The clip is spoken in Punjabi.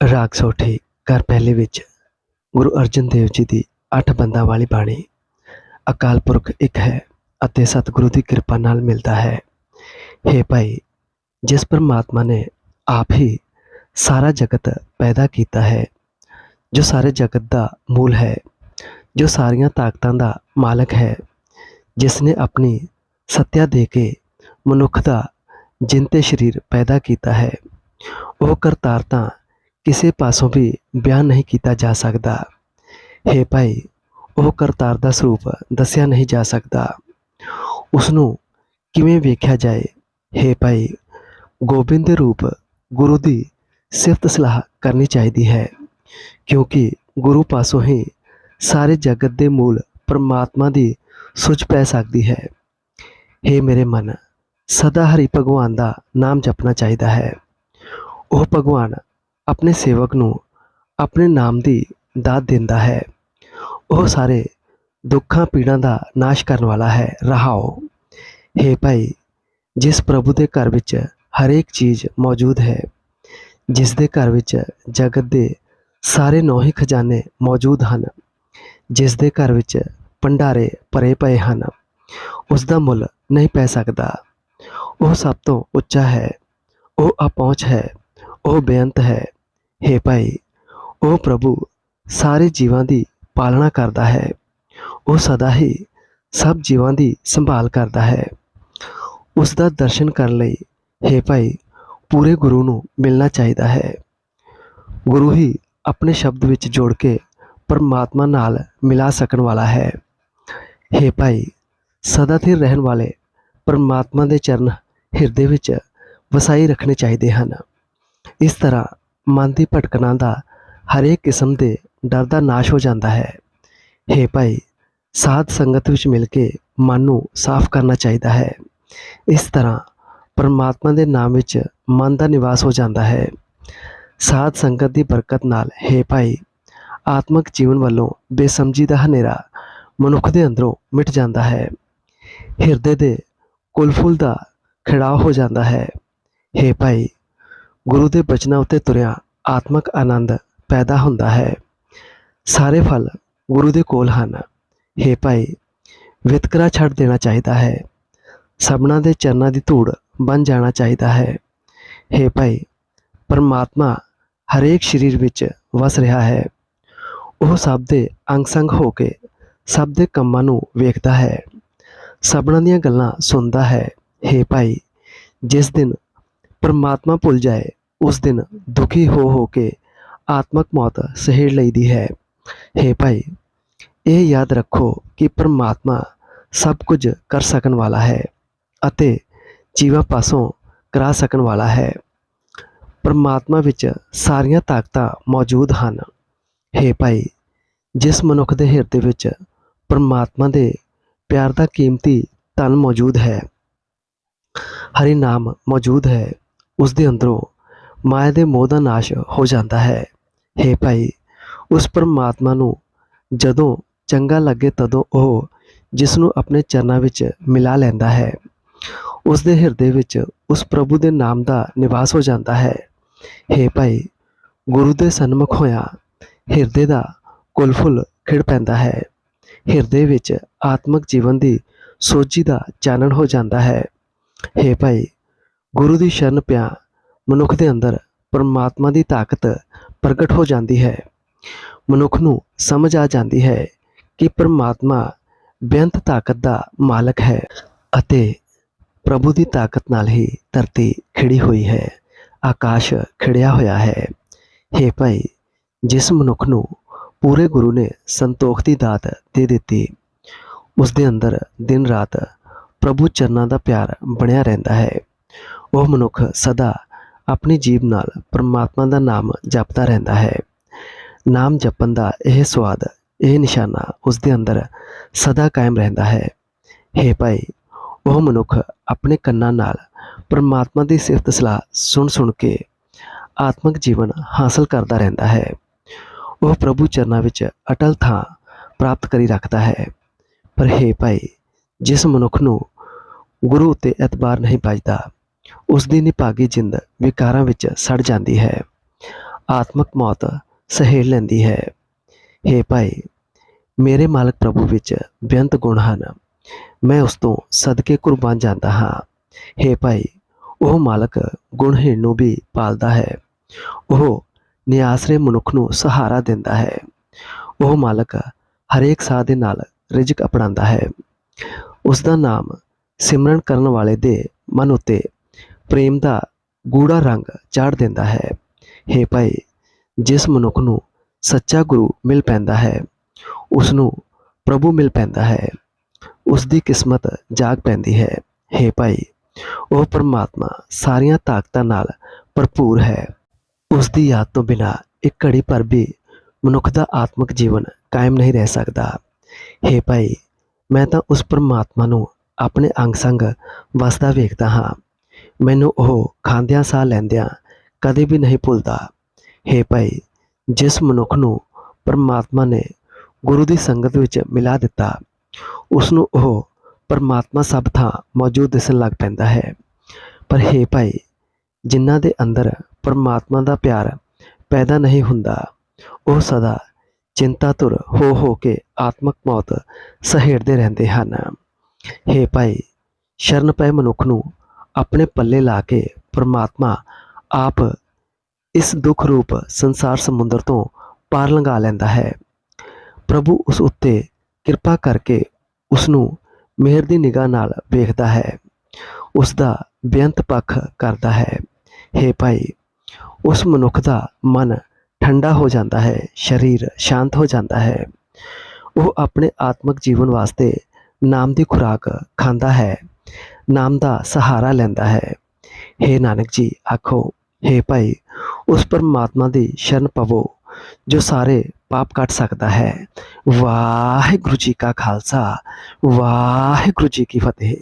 ਰਾਗ ਸੋਠੀ, ਘਰ ਪਹਿਲੇ ਵਿੱਚ ਗੁਰੂ ਅਰਜਨ ਦੇਵ ਜੀ ਦੀ ਅੱਠ ਬੰਦਾਂ ਵਾਲੀ ਬਾਣੀ ਅਕਾਲ ਪੁਰਖ ਇੱਕ ਹੈ ਅਤੇ ਸਤਿਗੁਰੂ ਦੀ ਕਿਰਪਾ ਨਾਲ ਮਿਲਦਾ ਹੈ। हे ਭਾਈ, ਜਿਸ ਪਰਮਾਤਮਾ ਨੇ ਆਪ ਹੀ ਸਾਰਾ ਜਗਤ ਪੈਦਾ ਕੀਤਾ ਹੈ, ਜੋ ਸਾਰੇ ਜਗਤ ਦਾ ਮੂਲ ਹੈ, ਜੋ ਸਾਰੀਆਂ ਤਾਕਤਾਂ ਦਾ ਮਾਲਕ ਹੈ, ਜਿਸ ਨੇ ਆਪਣੀ ਸੱਤਿਆ ਦੇ ਕੇ ਮਨੁੱਖ ਦਾ ਜਿੰਤੇ ਸਰੀਰ ਪੈਦਾ ਕੀਤਾ ਹੈ। ਉਹ ਕਰਤਾਰ ਤਾਂ ਕਿਸੇ ਪਾਸੋਂ ਵੀ ਬਿਆਨ ਨਹੀਂ ਕੀਤਾ ਜਾ ਸਕਦਾ। ਹੈ ਭਾਈ, ਉਹ ਕਰਤਾਰ ਦਾ ਸਰੂਪ ਦੱਸਿਆ ਨਹੀਂ ਜਾ ਸਕਦਾ। ਉਸ ਨੂੰ ਕਿਵੇਂ ਵੇਖਿਆ ਜਾਏ? ਹੈ ਭਾਈ, ਗੋਬਿੰਦ ਦੇ ਰੂਪ ਗੁਰੂ ਦੀ ਸਿਫਤ ਸਲਾਹ ਕਰਨੀ ਚਾਹੀਦੀ ਹੈ, ਕਿਉਂਕਿ ਗੁਰੂ ਪਾਸੋਂ ਹੀ ਸਾਰੇ ਜਗਤ ਦੇ ਮੂਲ ਪਰਮਾਤਮਾ ਦੀ ਸੁਝ ਪੈ ਸਕਦੀ ਹੈ। हे ਮੇਰੇ ਮਨ, ਸਦਾ ਹਰੀ ਭਗਵਾਨ ਦਾ ਨਾਮ ਜਪਣਾ ਚਾਹੀਦਾ ਹੈ। ਉਹ ਭਗਵਾਨ ਆਪਣੇ ਸੇਵਕ ਨੂੰ ਆਪਣੇ ਨਾਮ ਦੀ ਦਾਤ ਦਿੰਦਾ ਹੈ। ਉਹ ਸਾਰੇ ਦੁੱਖਾਂ ਪੀੜਾਂ ਦਾ ਨਾਸ਼ ਕਰਨ ਵਾਲਾ ਹੈ। ਰਹਾਓ हे ਭਾਈ, ਜਿਸ ਪ੍ਰਭੂ ਦੇ ਘਰ ਵਿੱਚ ਹਰੇਕ ਚੀਜ਼ ਮੌਜੂਦ ਹੈ, ਜਿਸ ਦੇ ਘਰ ਵਿੱਚ ਜਗਤ ਦੇ ਸਾਰੇ ਨੌ ਖਜ਼ਾਨੇ ਮੌਜੂਦ ਹਨ, ਜਿਸ ਦੇ ਘਰ ਵਿੱਚ ਭੰਡਾਰੇ ਭਰੇ ਪਏ ਹਨ, ਉਸ ਦਾ ਮੁੱਲ ਨਹੀਂ ਪੈ ਸਕਦਾ। ਉਹ ਸਭ ਤੋਂ ਉੱਚਾ ਹੈ, ਉਹ ਅਪਹੁੰਚ ਹੈ। ਉਹ ਬੇਅੰਤ ਹੈ हे ਭਾਈ ਉਹ ਪ੍ਰਭੂ ਸਾਰੇ ਜੀਵਾਂ ਦੀ ਪਾਲਣਾ ਕਰਦਾ ਹੈ ਉਹ ਸਦਾ ਹੀ ਸਭ ਜੀਵਾਂ ਦੀ ਸੰਭਾਲ ਕਰਦਾ ਹੈ ਉਸ ਦਾ ਦਰਸ਼ਨ ਕਰਨ ਲਈ हे ਭਾਈ ਪੂਰੇ ਗੁਰੂ ਨੂੰ ਮਿਲਣਾ ਚਾਹੀਦਾ ਹੈ ਗੁਰੂ ਹੀ ਆਪਣੇ ਸ਼ਬਦ ਵਿੱਚ ਜੋੜ ਕੇ ਪਰਮਾਤਮਾ ਨਾਲ ਮਿਲਾ ਸਕਣ ਵਾਲਾ ਹੈ हे ਭਾਈ ਸਦਾ ਸਥਿਰ ਰਹਿਣ ਵਾਲੇ ਪਰਮਾਤਮਾ ਦੇ ਚਰਨ ਹਿਰਦੇ ਵਿੱਚ ਵਸਾਈ ਰੱਖਣੇ ਚਾਹੀਦੇ ਹਨ ਇਸ ਤਰ੍ਹਾਂ ਮਨ ਦੀ ਭਟਕਣਾ ਦਾ ਹਰੇਕ ਕਿਸਮ ਦੇ ਡਰ ਦਾ ਨਾਸ਼ ਹੋ ਜਾਂਦਾ ਹੈ हे ਭਾਈ ਸਾਧ ਸੰਗਤ ਵਿੱਚ ਮਿਲ ਕੇ ਮਨ ਨੂੰ ਸਾਫ਼ ਕਰਨਾ ਚਾਹੀਦਾ ਹੈ ਇਸ ਤਰ੍ਹਾਂ ਪਰਮਾਤਮਾ ਦੇ ਨਾਮ ਵਿੱਚ ਮਨ ਦਾ ਨਿਵਾਸ ਹੋ ਜਾਂਦਾ ਹੈ ਸਾਧ ਸੰਗਤ ਦੀ ਬਰਕਤ ਨਾਲ हे ਭਾਈ ਆਤਮਿਕ ਜੀਵਨ ਵੱਲੋਂ ਬੇਸਮਝੀ ਦਾ ਹਨੇਰਾ ਮਨੁੱਖ ਦੇ ਅੰਦਰੋਂ ਮਿਟ ਜਾਂਦਾ ਹੈ ਹਿਰਦੇ ਦੇ ਕੁਲਫੁਲ ਦਾ ਖਿੜਾਅ ਹੋ ਜਾਂਦਾ ਹੈ हे ਭਾਈ ਗੁਰੂ ਦੇ ਬਚਨਾਂ ਉੱਤੇ ਤੁਰਿਆ ਆਤਮਿਕ ਆਨੰਦ ਪੈਦਾ ਹੁੰਦਾ ਹੈ ਸਾਰੇ ਫਲ ਗੁਰੂ ਦੇ ਕੋਲ ਹਨ हे ਭਾਈ ਵਿਤਕਰਾ ਛੱਡ ਦੇਣਾ ਚਾਹੀਦਾ ਹੈ ਸਭਨਾ ਦੇ ਚਰਨਾਂ ਦੀ ਧੂੜ ਬਣ ਜਾਣਾ ਚਾਹੀਦਾ ਹੈ हे ਭਾਈ ਪਰਮਾਤਮਾ ਹਰੇਕ ਸਰੀਰ ਵਿੱਚ ਵਸ ਰਿਹਾ ਹੈ ਉਹ ਸਭ ਦੇ ਅੰਗ ਸੰਗ ਹੋ ਕੇ ਸਭ ਦੇ ਕੰਮਾਂ ਨੂੰ ਵੇਖਦਾ ਹੈ ਸਭਨਾਂ ਦੀਆਂ ਗੱਲਾਂ ਸੁਣਦਾ ਹੈ हे ਭਾਈ ਜਿਸ ਦਿਨ ਪਰਮਾਤਮਾ ਭੁੱਲ ਜਾਏ, ਉਸ ਦਿਨ ਦੁਖੀ ਹੋ ਹੋ ਕੇ ਆਤਮਕ ਮੌਤ ਸਹਿੜ ਲਈਦੀ ਹੈ। हे ਭਾਈ, ਇਹ ਯਾਦ ਰੱਖੋ ਕਿ ਪਰਮਾਤਮਾ ਸਭ ਕੁਝ ਕਰ ਸਕਣ ਵਾਲਾ ਹੈ ਅਤੇ ਜੀਵਾਂ ਪਾਸੋਂ ਕਰਾ ਸਕਣ ਵਾਲਾ ਹੈ। ਪਰਮਾਤਮਾ ਵਿੱਚ ਸਾਰੀਆਂ ਤਾਕਤਾਂ ਮੌਜੂਦ ਹਨ। हे ਭਾਈ, ਜਿਸ ਮਨੁੱਖ ਦੇ ਹਿਰਦੇ ਵਿੱਚ ਪਰਮਾਤਮਾ ਦੇ ਪਿਆਰ ਦਾ ਕੀਮਤੀ ਧਨ ਮੌਜੂਦ ਹੈ, ਹਰੀ ਨਾਮ ਮੌਜੂਦ ਹੈ ਉਸ ਦੇ ਅੰਦਰੋਂ ਮਾਇਆ ਦੇ ਮੋਹ ਦਾ ਨਾਸ਼ ਹੋ ਜਾਂਦਾ ਹੈ हे ਭਾਈ ਉਸ ਪਰਮਾਤਮਾ ਨੂੰ ਜਦੋਂ ਚੰਗਾ ਲੱਗੇ ਤਦੋਂ ਉਹ ਜਿਸ ਨੂੰ ਆਪਣੇ ਚਰਨਾਂ ਵਿੱਚ ਮਿਲਾ ਲੈਂਦਾ ਹੈ ਉਸ ਦੇ ਹਿਰਦੇ ਵਿੱਚ ਉਸ ਪ੍ਰਭੂ ਦੇ ਨਾਮ ਦਾ ਨਿਵਾਸ ਹੋ ਜਾਂਦਾ ਹੈ हे ਭਾਈ ਗੁਰੂ ਦੇ ਸਨਮੁਖ ਹੋਇਆ ਹਿਰਦੇ ਦਾ ਕੁਲਫੁਲ ਖਿੜ ਪੈਂਦਾ ਹੈ ਹਿਰਦੇ ਵਿੱਚ ਆਤਮਿਕ ਜੀਵਨ ਦੀ ਸੋਝੀ ਦਾ ਚਾਨਣ ਹੋ ਜਾਂਦਾ ਹੈ हे ਭਾਈ ਗੁਰੂ ਦੀ ਸ਼ਰਨ ਪਿਆ ਮਨੁੱਖ ਦੇ ਅੰਦਰ ਪਰਮਾਤਮਾ ਦੀ ਤਾਕਤ ਪ੍ਰਗਟ ਹੋ ਜਾਂਦੀ ਹੈ। ਮਨੁੱਖ ਨੂੰ ਸਮਝ ਆ ਜਾਂਦੀ ਹੈ ਕਿ ਪਰਮਾਤਮਾ ਬੇਅੰਤ ਤਾਕਤ ਦਾ ਮਾਲਕ ਹੈ ਅਤੇ ਪ੍ਰਭੂ ਦੀ ਤਾਕਤ ਨਾਲ ਹੀ ਧਰਤੀ ਖਿੜੀ ਹੋਈ ਹੈ, ਆਕਾਸ਼ ਖਿੜਿਆ ਹੋਇਆ ਹੈ। हे ਭਾਈ, ਜਿਸ ਮਨੁੱਖ ਨੂੰ ਪੂਰੇ ਗੁਰੂ ਨੇ ਸੰਤੋਖ ਦੀ ਦਾਤ ਦੇ ਦਿੱਤੀ, ਉਸ ਦੇ ਅੰਦਰ ਦਿਨ ਰਾਤ ਪ੍ਰਭੂ ਚਰਨਾਂ ਦਾ ਪਿਆਰ ਬਣਿਆ ਰਹਿੰਦਾ ਹੈ। ਉਹ ਮਨੁੱਖ ਸਦਾ ਆਪਣੀ ਜੀਵ ਨਾਲ ਪਰਮਾਤਮਾ ਦਾ ਨਾਮ ਜਪਦਾ ਰਹਿੰਦਾ ਹੈ। ਨਾਮ ਜਪਣ ਦਾ ਇਹ ਸਵਾਦ, ਇਹ ਨਿਸ਼ਾਨਾ ਉਸ ਦੇ ਅੰਦਰ ਸਦਾ ਕਾਇਮ ਰਹਿੰਦਾ ਹੈ। हे ਭਾਈ, ਉਹ ਮਨੁੱਖ ਆਪਣੇ ਕੰਨਾਂ ਨਾਲ ਪਰਮਾਤਮਾ ਦੀ ਸਿਫਤ ਸਲਾਹ ਸੁਣ ਸੁਣ ਕੇ ਆਤਮਿਕ ਜੀਵਨ ਹਾਸਲ ਕਰਦਾ ਰਹਿੰਦਾ ਹੈ। ਉਹ ਪ੍ਰਭੂ ਚਰਨਾਂ ਵਿੱਚ ਅਟਲ ਥਾਂ ਪ੍ਰਾਪਤ ਕਰੀ ਰੱਖਦਾ ਹੈ। ਪਰ हे ਭਾਈ, ਜਿਸ ਮਨੁੱਖ ਨੂੰ ਗੁਰੂ ਉਤੇ ਇਤਬਾਰ ਨਹੀਂ ਬਚਦਾ ਉਸ ਦੀ ਨਿਭਾਗੀ ਜਿੰਦ ਵਿਕਾਰਾਂ ਵਿੱਚ ਸੜ ਜਾਂਦੀ ਹੈ। ਆਤਮਕ ਮੌਤ ਸਹੇੜ ਲੈਂਦੀ ਹੈ। ਹੇ ਭਾਈ, ਮੇਰੇ ਮਾਲਕ ਪ੍ਰਭੂ ਵਿੱਚ ਬੇਅੰਤ ਗੁਣ ਹਨ। ਮੈਂ ਉਸ ਤੋਂ ਸਦਕੇ ਕੁਰਬਾਨ ਜਾਂਦਾ ਹਾਂ। ਹੇ ਭਾਈ, ਉਹ ਮਾਲਕ ਗੁਣਹੀਣ ਨੂੰ ਵੀ ਪਾਲਦਾ ਹੈ। ਉਹ ਨਿਆਸਰੇ ਮਨੁੱਖ ਨੂੰ ਸਹਾਰਾ ਦਿੰਦਾ ਹੈ। ਉਹ ਮਾਲਕ ਹਰੇਕ ਸਾਹ ਦੇ ਨਾਲ ਰਿਜਕ ਅਪਣਾਉਂਦਾ ਹੈ। ਉਸ ਦਾ ਨਾਮ ਸਿਮਰਨ ਕਰਨ ਵਾਲੇ ਦੇ ਮਨ ਉਤੇ ਪ੍ਰੇਮ ਦਾ ਗੂੜਾ ਰੰਗ ਚਾੜ ਦਿੰਦਾ ਹੈ। ਹੇ ਭਾਈ, ਜਿਸ ਮਨੁੱਖ ਨੂੰ ਸੱਚਾ ਗੁਰੂ ਮਿਲ ਪੈਂਦਾ ਹੈ, ਉਸ ਨੂੰ ਪ੍ਰਭੂ ਮਿਲ ਪੈਂਦਾ ਹੈ, ਉਸ ਦੀ ਕਿਸਮਤ ਜਾਗ ਪੈਂਦੀ ਹੈ। ਹੇ ਭਾਈ, ਉਹ ਪਰਮਾਤਮਾ ਸਾਰੀਆਂ ਤਾਕਤਾਂ ਨਾਲ ਭਰਪੂਰ ਹੈ। ਉਸ ਦੀ ਯਾਦ ਤੋਂ ਬਿਨਾ ਇੱਕ ਘੜੀ ਪਰ ਵੀ ਮਨੁੱਖ ਦਾ ਆਤਮਿਕ ਜੀਵਨ ਕਾਇਮ ਨਹੀਂ ਰਹਿ ਸਕਦਾ। ਹੇ ਭਾਈ, ਮੈਂ ਤਾਂ ਉਸ ਪਰਮਾਤਮਾ ਨੂੰ ਆਪਣੇ ਅੰਗ ਸੰਗ ਵਸਦਾ ਵੇਖਦਾ ਹਾਂ। ਮੈਨੂੰ ਉਹ ਖਾਂਦਿਆਂ ਸਾਹ ਲੈਂਦਿਆਂ ਕਦੇ ਵੀ ਨਹੀਂ ਭੁੱਲਦਾ। ਹੇ ਭਾਈ, ਜਿਸ ਮਨੁੱਖ ਨੂੰ ਪਰਮਾਤਮਾ ਨੇ ਗੁਰੂ ਦੀ ਸੰਗਤ ਵਿੱਚ ਮਿਲਾ ਦਿੱਤਾ ਉਸ ਨੂੰ ਉਹ ਪਰਮਾਤਮਾ ਸਭ ਥਾਂ ਮੌਜੂਦ ਦਿਸਣ ਲੱਗ ਪੈਂਦਾ ਹੈ। ਪਰ ਹੇ ਭਾਈ, ਜਿਨ੍ਹਾਂ ਦੇ ਅੰਦਰ ਪਰਮਾਤਮਾ ਦਾ ਪਿਆਰ ਪੈਦਾ ਨਹੀਂ ਹੁੰਦਾ, ਉਹ ਸਦਾ ਚਿੰਤਾਤੁਰ ਹੋ ਹੋ ਕੇ ਆਤਮਕ ਮੌਤ ਸਹੇੜਦੇ ਰਹਿੰਦੇ ਹਨ। ਹੇ ਭਾਈ, ਸ਼ਰਨ ਪਏ ਮਨੁੱਖ ਨੂੰ ਆਪਣੇ ਪੱਲੇ ਲਾ ਕੇ ਪਰਮਾਤਮਾ ਆਪ ਇਸ ਦੁੱਖ ਰੂਪ ਸੰਸਾਰ ਸਮੁੰਦਰ ਤੋਂ ਪਾਰ ਲੰਘਾ ਲੈਂਦਾ ਹੈ। ਪ੍ਰਭੂ ਉਸ ਉੱਤੇ ਕਿਰਪਾ ਕਰਕੇ ਉਸ ਨੂੰ ਮਿਹਰ ਦੀ ਨਿਗਾਹ ਨਾਲ ਵੇਖਦਾ ਹੈ। ਉਸ ਦਾ ਬੇਅੰਤ ਪੱਖ ਕਰਦਾ ਹੈ। ਹੇ ਭਾਈ, ਉਸ ਮਨੁੱਖ ਦਾ ਮਨ ਠੰਡਾ ਹੋ ਜਾਂਦਾ ਹੈ, ਸਰੀਰ ਸ਼ਾਂਤ ਹੋ ਜਾਂਦਾ ਹੈ। ਉਹ ਆਪਣੇ ਆਤਮਿਕ ਜੀਵਨ ਵਾਸਤੇ ਨਾਮ ਦੀ ਖੁਰਾਕ ਖਾਂਦਾ ਹੈ। ਨਾਮ ਦਾ ਸਹਾਰਾ ਲੈਂਦਾ ਹੈ। ਹੇ ਨਾਨਕ ਜੀ, ਆਖੋ, ਹੇ ਭਾਈ, ਉਸ ਪਰਮਾਤਮਾ ਦੀ ਸ਼ਰਨ ਪਵੋ, ਜੋ ਸਾਰੇ ਪਾਪ ਕੱਟ ਸਕਦਾ ਹੈ। ਵਾਹਿਗੁਰੂ ਜੀ ਕਾ ਖਾਲਸਾ, ਵਾਹਿਗੁਰੂ ਜੀ ਕੀ ਫਤਿਹ।